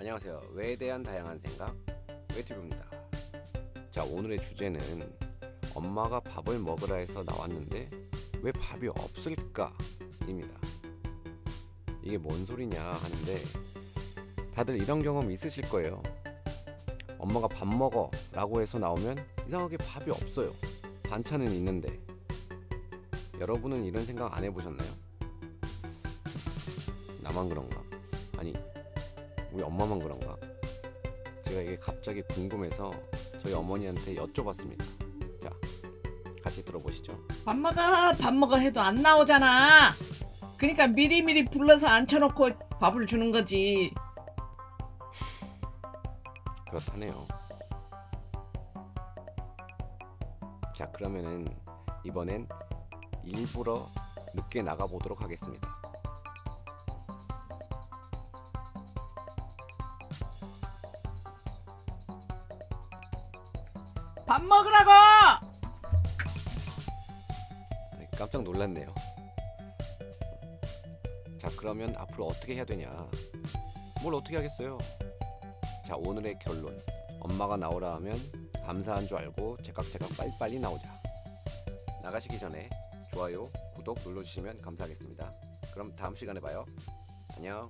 안녕하세요. 왜에 대한 다양한 생각 왜튜브입니다. 자 오늘의 주제는 엄마가 밥을 먹으라 해서 나왔는데 왜 밥이 없을까입니다. 이게 뭔 소리냐 하는데 다들 이런 경험 있으실 거예요. 엄마가 밥 먹어 라고 해서 나오면 이상하게 밥이 없어요. 반찬은 있는데 여러분은 이런 생각 안 해보셨나요? 나만 그런가? 아니 우리 엄마만 그런가? 제가 이게 갑자기 궁금해서 저희 어머니한테 여쭤봤습니다. 자, 같이 들어보시죠. 밥 먹어 밥 먹어 해도 안 나오잖아 그러니까 미리미리 불러서 앉혀놓고 밥을 주는 거지 그렇다네요. 자, 그러면은 이번엔 일부러 늦게 나가 보도록 하겠습니다. 밥 먹으라고 네, 깜짝 놀랐네요. 자, 그러면 앞으로 어떻게 해야 되냐? 뭘 어떻게 하겠어요? 자, 오늘의 결론. 엄마가 나오라 하면 감사한 줄 알고 제깍제깍 빨리빨리 나오자. 나가시기 전에 좋아요, 구독 눌러주시면 감사하겠습니다. 그럼 다음 시간에 봐요. 안녕.